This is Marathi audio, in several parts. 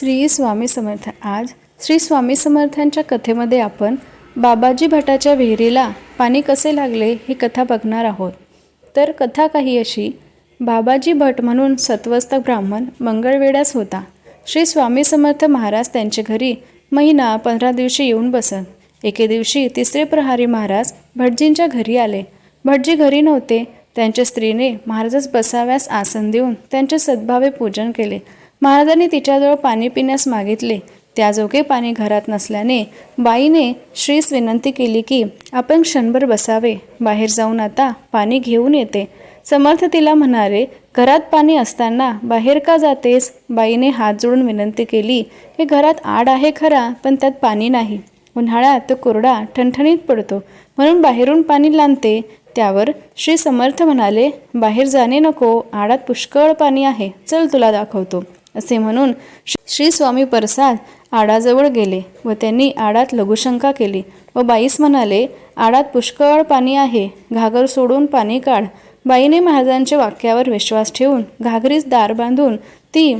श्री स्वामी समर्थ. आज श्री स्वामी समर्थांच्या कथेमध्ये आपण बाबाजी भटाच्या विहिरीला पाणी कसे लागले ही कथा बघणार आहोत. तर कथा काही अशी. बाबाजी भट म्हणून सत्वस्त ब्राह्मण मंगळवेढ्यास होता. श्री स्वामी समर्थ महाराज त्यांच्या घरी महिना पंधरा दिवशी येऊन बसत. एके दिवशी तिसरे प्रहारी महाराज भटजींच्या घरी आले. भटजी घरी नव्हते. त्यांच्या स्त्रीने महाराजास बसाव्यास आसन देऊन त्यांचे सद्भावे पूजन केले. महाराजांनी तिच्याजवळ पाणी पिण्यास मागितले. त्याजोगे पाणी घरात नसल्याने बाईने श्रीस विनंती केली की आपण क्षणभर बसावे. बाहेर जाऊन आता पाणी घेऊन येते. समर्थ तिला म्हणाले घरात पाणी असताना बाहेर का जातेस? बाईने हात जोडून विनंती केली की घरात आड आहे खरा पण त्यात पाणी नाही. उन्हाळ्यात तो कोरडा ठणठणीत पडतो. म्हणून बाहेरून पाणी लांबते त्यावर श्री समर्थ म्हणाले बाहेर जाणे नको. आडात पुष्कळ पाणी आहे. चल तुला दाखवतो. असे म्हणून श्री स्वामी प्रसाद आडाजवळ गेले व त्यांनी आडात लघुशंका केली व बाईस म्हणाले आडात पुष्कळ पाणी आहे घागर सोडून पाणी काढ. बाईने महाराजांच्या वाक्यावर विश्वास ठेवून घागरीस दार बांधून ती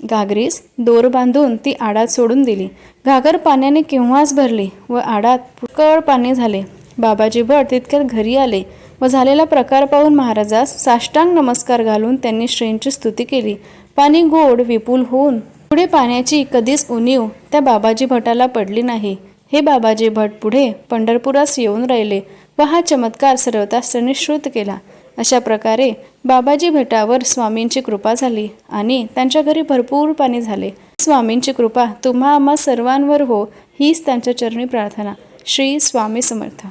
घागरीस दोर बांधून ती आडात सोडून दिली. घागर पाण्याने केव्हाच भरली व आडात पुष्कळ पाणी झाले. बाबाजी भट तितक्यात घरी आले. व झालेला प्रकार पाहून महाराजास साष्टांग नमस्कार घालून त्यांनी श्रींची स्तुती केली. पाणी गोड विपुल होऊन पुढे पाण्याची कधीच उणीव त्या बाबाजी भटाला पडली नाही. हे बाबाजी भट पुढे पंढरपुरास येऊन राहिले व हा चमत्कार सर्वतास त्यांनी श्रुत केला. अशा प्रकारे बाबाजी भटावर स्वामींची कृपा झाली आणि त्यांच्या घरी भरपूर पाणी झाले. स्वामींची कृपा तुम्हा आम्हा सर्वांवर हो हीच त्यांच्या चरणी प्रार्थना. श्री स्वामी समर्थ.